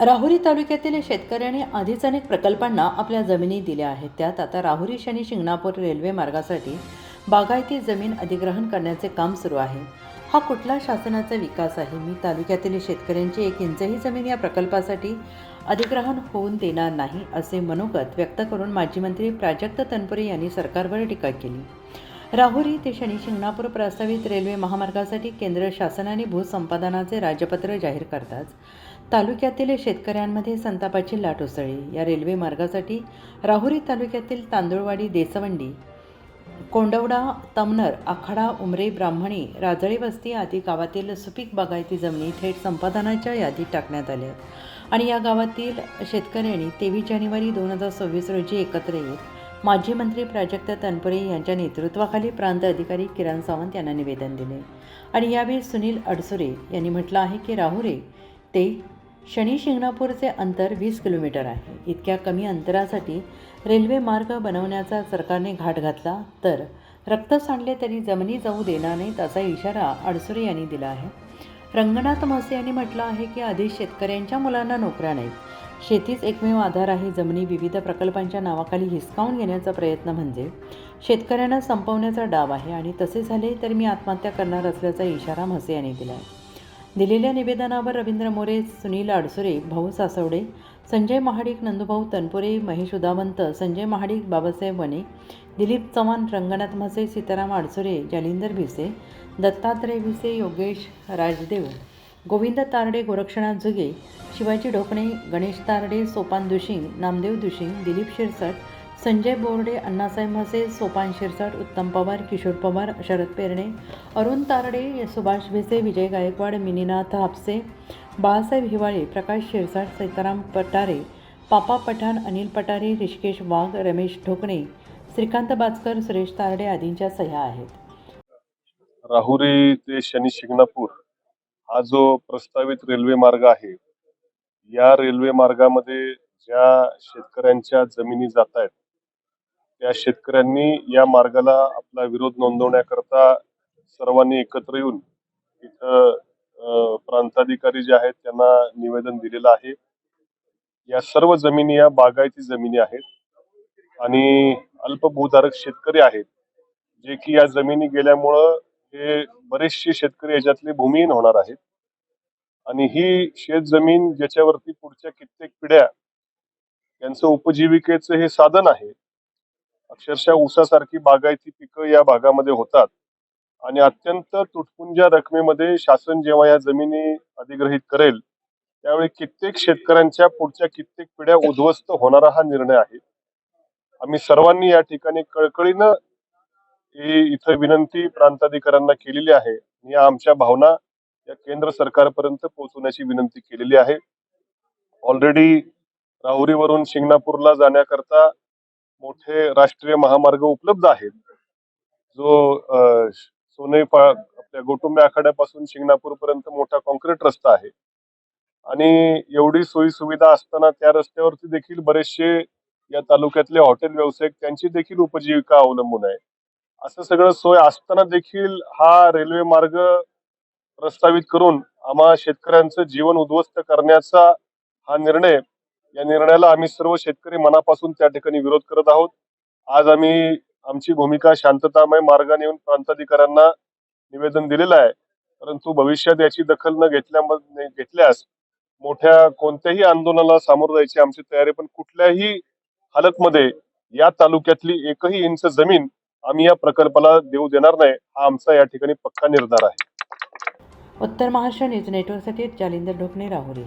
राहुरी तालुक्यातील शेतकऱ्यांनी आधीच अनेक प्रकल्पांना आपल्या जमिनी दिल्या आहेत. त्यात आता राहुरी शनी शिंगणापूर रेल्वे मार्गासाठी बागायती जमीन अधिग्रहण करण्याचे काम सुरू आहे. हा कुठला शासनाचा विकास आहे? मी तालुक्यातील शेतकऱ्यांची एक इंचही जमीन या प्रकल्पासाठी अधिग्रहण होऊन देणार नाही असे मनोगत व्यक्त करून माजी मंत्री प्राजक्त तनपुरे यांनी सरकारवर टीका केली. राहुरी ते शनी शिंगणापूर प्रस्तावित रेल्वे महामार्गासाठी केंद्र शासनाने भूसंपादनाचे राजपत्र जाहीर करताच तालुक्यातील शेतकऱ्यांमध्ये संतापाची लाट उसळली. या रेल्वे मार्गासाठी राहुरी तालुक्यातील तांदूळवाडी देसवंडी कोंडवडा तमनर आखाडा उमरे ब्राह्मणी राजळी वस्ती आदी गावातील सुपीक बागायती जमिनी थेट संपादनाच्या यादीत टाकण्यात आल्या आणि या गावातील शेतकऱ्यांनी तेवीस जानेवारी दोन हजार सव्वीस रोजी एकत्र येत माजी मंत्री प्राजक्त तनपुरे यांच्या नेतृत्वाखाली प्रांत अधिकारी किरण सावंत यांना निवेदन दिले. आणि यावेळी सुनील अडसुरे यांनी म्हटलं आहे की राहुरे ते शनी शिंगणापूरचे अंतर वीस किलोमीटर आहे. इतक्या कमी अंतरासाठी रेल्वे मार्ग बनवण्याचा सरकारने घाट घातला तर रक्त सांडले तरी जमिनी जाऊ देणार नाहीत असा इशारा अडसुरे यांनी दिला आहे. रंगनाथ म्हसे यांनी म्हटलं आहे की आधी शेतकऱ्यांच्या मुलांना नोकऱ्या नाहीत. शेतीच एकमेव आधार आहे. जमिनी विविध प्रकल्पांच्या नावाखाली हिसकावून घेण्याचा प्रयत्न म्हणजे शेतकऱ्यांना संपवण्याचा डाव आहे आणि तसे झाले तर मी आत्महत्या करणार असल्याचा इशारा म्हसे यांनी दिला आहे. दिलेल्या निवेदनावर रवींद्र मोरे सुनील अडसुरे भाऊ सासवडे संजय महाडिक नंदुभाऊ तनपुरे महेश उदावंत संजय महाडिक बाबासाहेब वने दिलीप चव्हाण रंगनाथ म्हसे सीताराम अडसुरे जालिंदर भिसे दत्तात्रय भिसे योगेश राजदेव गोविंद तारडे गोरक्षनाथ जुगे शिवाजी ढोकणे गणेश तारडे सोपान दुशिंग नामदेव दुशिंग दिलीप शिरसट संजय बोर्डे अण्णासाहेब म्हसे सोपान शिरसाट उत्तम पवार किशोर पवार शरद पेरणे अरुण तारडे सुभाष भेसे विजय गायकवाड मिनीनाथ हापसे बाळासाहेब हिवाळे प्रकाश शिरसाट सीताराम पटारे पापा पठाण अनिल पटारे ऋषिकेश वाघ रमेश ढोकणे श्रीकांत बाचकर सुरेश तारडे आदींच्या सह्या आहेत. राहुरी ते शनी शिंगणापूर हा जो प्रस्तावित रेल्वे मार्ग आहे या रेल्वे मार्गामध्ये ज्या शेतकऱ्यांच्या जमिनी जात आहेत त्या शेतकऱ्यांनी या मार्गाला आपला विरोध नोंदवण्याकरता सर्वांनी एकत्र येऊन इथं प्रांताधिकारी जे आहेत त्यांना निवेदन दिलेलं आहे. या सर्व जमिनी या बागायती जमिनी आहेत आणि अल्पभूधारक शेतकरी आहेत जे की या जमिनी गेल्यामुळं हे बरेचसे शेतकरी याच्यातले भूमिहीन होणार आहेत. आणि ही शेत जमीन ज्याच्यावरती पुढच्या कित्येक पिढ्या यांचं उपजीविकेचं हे साधन आहे अक्षरशः ऊसासारखी बागायती पिकं या भागामध्ये होतात. आणि अत्यंत तुटपुंज्या रकमेमध्ये शासन जेव्हा या जमिनी अधिग्रहित करेल त्यावेळी कित्येक शेतकऱ्यांच्या पुढच्या कित्येक पिढ्या उद्ध्वस्त होणारा हा निर्णय आहे. आम्ही सर्वांनी या ठिकाणी कळकळीनं ही इथं विनंती प्रांताधिकाऱ्यांना केलेली आहे. या आमच्या भावना या केंद्र सरकारपर्यंत पोहोचवण्याची विनंती केलेली आहे. ऑलरेडी राहुरीवरून शिंगणापूरला जाण्याकरता मोठे राष्ट्रीय महामार्ग उपलब्ध आहेत. जो अं, सोने आपल्या गोटुंबे आखाड्यापासून शिंगणापूर पर्यंत मोठा कॉन्क्रीट रस्ता आहे. आणि एवढी सोयी सुविधा असताना त्या रस्त्यावरती देखील बरेचसे या तालुक्यातले हॉटेल व्यावसायिक त्यांची देखील उपजीविका अवलंबून आहे. असं सगळं सोय असताना देखील हा रेल्वे मार्ग प्रस्तावित करून आम्हा शेतकऱ्यांचं जीवन उद्ध्वस्त करण्याचा हा निर्णय या निर्णयाला आम्ही सर्व शेतकरी मनापासून त्या ठिकाणी विरोध करत आहोत. आज आम्ही आमची भूमिका शांततामय मार्गाने येऊन प्रांताधिकाऱ्यांना निवेदन दिलेलं आहे. परंतु भविष्यात याची दखल न घेतल्या घेतल्यास मोठ्या कोणत्याही आंदोलनाला सामोरं जायची आमची तयारी पण कुठल्याही हालतमध्ये या तालुक्यातली एकही इंच जमीन आम्ही या प्रकल्पाला देऊ देणार नाही हा आमचा या ठिकाणी पक्का निर्धार आहे. उत्तर महाराष्ट्र न्यूज नेटवर्कसाठी जालिंदर ढोकणे राहुरी.